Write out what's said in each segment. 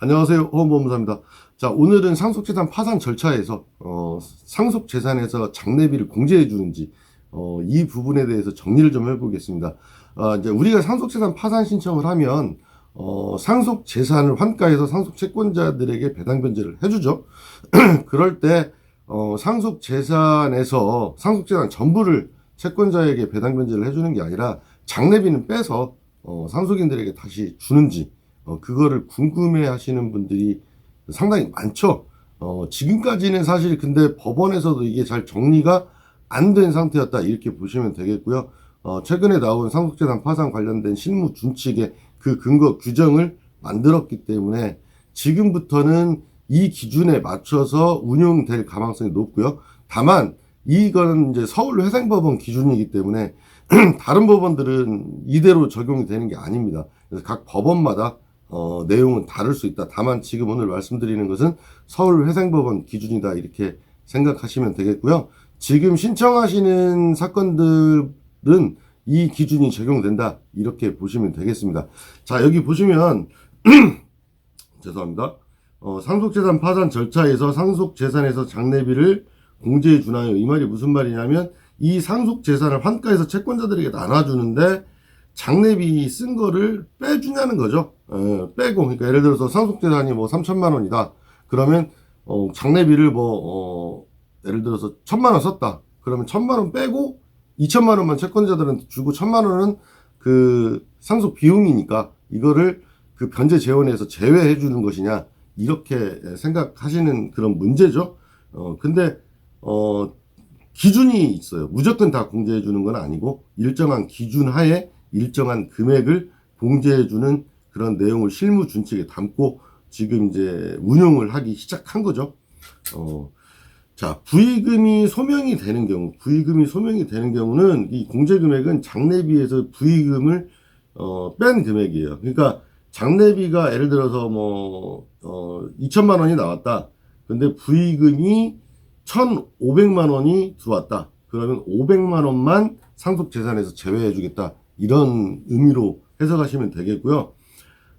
안녕하세요. 호원보험사입니다. 자, 오늘은 상속재산 파산 절차에서, 어, 상속재산에서 장례비를 공제해 주는지, 어, 이 부분에 대해서 정리를 좀 해보겠습니다. 아, 이제 우리가 상속재산 파산 신청을 하면, 어, 상속재산을 환가해서 상속채권자들에게 배당변제를 해주죠. 그럴 때, 어, 상속재산에서 상속재산 전부를 채권자에게 배당변제를 해주는 게 아니라 장례비는 빼서, 어, 상속인들에게 다시 주는지, 어, 그거를 궁금해 하시는 분들이 상당히 많죠. 어, 지금까지는 사실 근데 법원에서도 이게 잘 정리가 안 된 상태였다. 이렇게 보시면 되겠고요. 어, 최근에 나온 상속재산 파산 관련된 실무 준칙의 그 근거 규정을 만들었기 때문에 지금부터는 이 기준에 맞춰서 운용될 가망성이 높고요. 다만, 이건 이제 서울 회생법원 기준이기 때문에 다른 법원들은 이대로 적용이 되는 게 아닙니다. 그래서 각 법원마다 어, 내용은 다를 수 있다. 다만 지금 오늘 말씀드리는 것은 서울회생법원 기준이다. 이렇게 생각하시면 되겠고요. 지금 신청하시는 사건들은 이 기준이 적용된다. 이렇게 보시면 되겠습니다. 자, 여기 보시면, 죄송합니다. 어, 상속재산 파산 절차에서 상속재산에서 장례비를 공제해 주나요? 이 말이 무슨 말이냐면, 이 상속재산을 환가해서 채권자들에게 나눠주는데, 장례비 쓴 거를 빼주냐는 거죠. 어, 빼고, 그러니까 예를 들어서 상속재산이 뭐 3천만 원이다. 그러면, 어, 장례비를 뭐, 어, 예를 들어서 천만 원 썼다. 그러면 천만 원 빼고 2천만 원만 채권자들한테 주고 천만 원은 그 상속 비용이니까 이거를 그 변제 재원에서 제외해 주는 것이냐 이렇게 생각하시는 그런 문제죠. 어 근데 어 기준이 있어요. 무조건 다 공제해 주는 건 아니고 일정한 기준 하에 일정한 금액을 공제해 주는 그런 내용을 실무 준칙에 담고 지금 이제 운용을 하기 시작한 거죠. 어 자, 부의금이 소명이 되는 경우, 부의금이 소명이 되는 경우는 이 공제 금액은 장례비에서 부의금을 어, 뺀 금액이에요. 그러니까 장례비가 예를 들어서 뭐 어, 2천만 원이 나왔다. 근데 부의금이 1,500만 원이 들어왔다. 그러면 500만 원만 상속 재산에서 제외해 주겠다. 이런 의미로 해석하시면 되겠고요.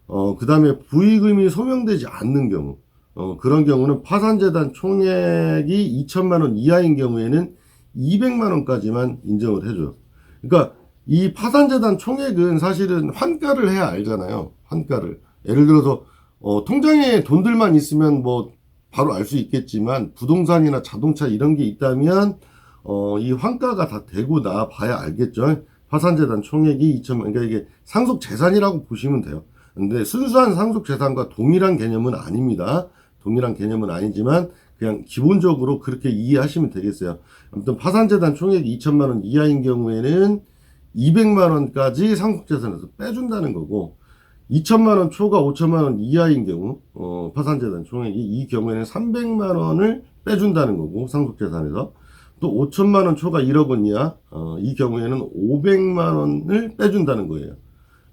어, 그 다음에 부의금이 소명되지 않는 경우 어, 그런 경우는 파산재단 총액이 2천만 원 이하인 경우에는 200만 원까지만 인정을 해줘요. 그러니까 이 파산재단 총액은 사실은 환가를 해야 알잖아요. 환가를. 예를 들어서 어, 통장에 돈들만 있으면 뭐 바로 알 수 있겠지만 부동산이나 자동차 이런 게 있다면 어, 이 환가가 다 되고 나 봐야 알겠죠. 파산재단 총액이 2천만 그러니까 이게 상속 재산이라고 보시면 돼요. 근데 순수한 상속 재산과 동일한 개념은 아닙니다. 동일한 개념은 아니지만 그냥 기본적으로 그렇게 이해하시면 되겠어요. 아무튼 파산재단 총액이 2천만 원 이하인 경우에는 200만 원까지 상속재산에서 빼준다는 거고 2천만 원 초과 5천만 원 이하인 경우 어, 파산재단 총액이 이 경우에는 300만 원을 빼준다는 거고 상속재산에서 또 5천만 원 초과 1억 원 이하 어, 이 경우에는 500만 원을 빼준다는 거예요.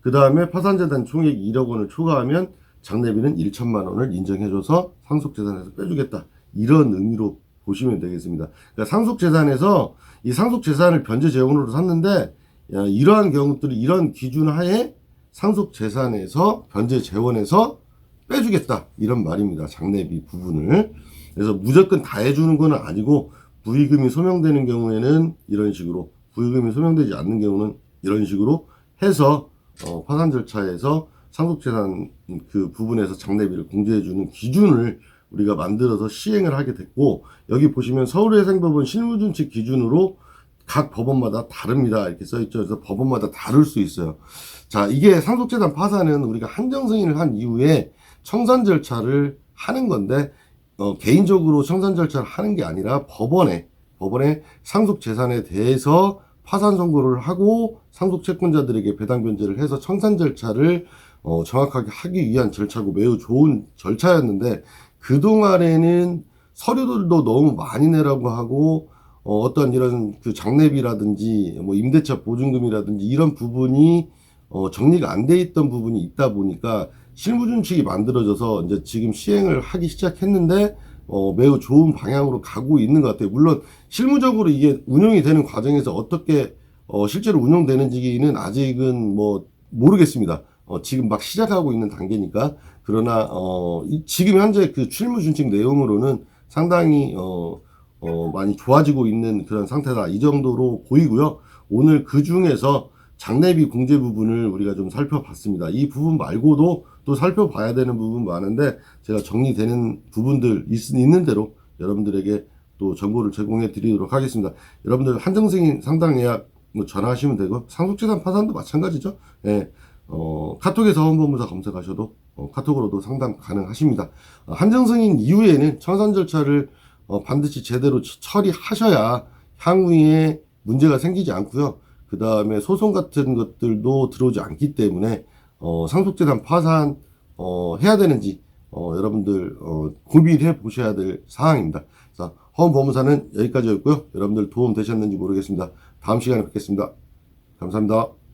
그 다음에 파산재단 총액 1억 원을 초과하면 장례비는 1천만 원을 인정해줘서 상속재산에서 빼주겠다. 이런 의미로 보시면 되겠습니다. 그러니까 상속재산에서 이 상속재산을 변제 재원으로 샀는데 야, 이러한 경우들이 이런 기준 하에 상속재산에서 변제 재원에서 빼주겠다. 이런 말입니다. 장례비 부분을. 그래서 무조건 다 해주는 건 아니고 부의금이 소명되는 경우에는 이런 식으로 부의금이 소명되지 않는 경우는 이런 식으로 해서 어, 파산 절차에서 상속재산 그 부분에서 장례비를 공제해주는 기준을 우리가 만들어서 시행을 하게 됐고 여기 보시면 서울회생법원 실무준칙 기준으로 각 법원마다 다릅니다. 이렇게 써있죠. 그래서 법원마다 다를 수 있어요. 자 이게 상속재산 파산은 우리가 한정 승인을 한 이후에 청산 절차를 하는 건데 어, 개인적으로 청산 절차를 하는 게 아니라 법원에 법원에 상속 재산에 대해서 파산 선고를 하고 상속 채권자들에게 배당 변제를 해서 청산 절차를 어, 정확하게 하기 위한 절차고 매우 좋은 절차였는데 그 동안에는 서류들도 너무 많이 내라고 하고 어, 어떤 이런 그 장례비라든지 뭐 임대차 보증금이라든지 이런 부분이 어, 정리가 안 돼 있던 부분이 있다 보니까 실무준칙이 만들어져서 이제 지금 시행을 하기 시작했는데 어, 매우 좋은 방향으로 가고 있는 것 같아요. 물론 실무적으로 이게 운영이 되는 과정에서 어떻게 어, 실제로 운영되는지는 아직은 뭐 모르겠습니다. 어, 지금 막 시작하고 있는 단계니까 그러나 어, 이- 지금 현재 그 실무준칙 내용으로는 상당히 어, 어, 많이 좋아지고 있는 그런 상태다 이 정도로 보이고요. 오늘 그 중에서 장례비 공제 부분을 우리가 좀 살펴봤습니다. 이 부분 말고도 또 살펴봐야 되는 부분 많은데 제가 정리되는 부분들 있, 있는 대로 여러분들에게 또 정보를 제공해 드리도록 하겠습니다. 여러분들 한정승인 상당 예약 뭐 전화하시면 되고 상속재산 파산도 마찬가지죠. 예. 어, 카톡에 사원법무사 검색하셔도 어, 카톡으로도 상담 가능하십니다. 어, 한정승인 이후에는 청산 절차를 어, 반드시 제대로 처- 처리하셔야 향후에 문제가 생기지 않고요. 그 다음에 소송 같은 것들도 들어오지 않기 때문에 어, 상속재산 파산 어, 해야 되는지 어, 여러분들 어, 고민해 보셔야 될 사항입니다. 자, 허원법무사는 여기까지였고요. 여러분들 도움 되셨는지 모르겠습니다. 다음 시간에 뵙겠습니다. 감사합니다.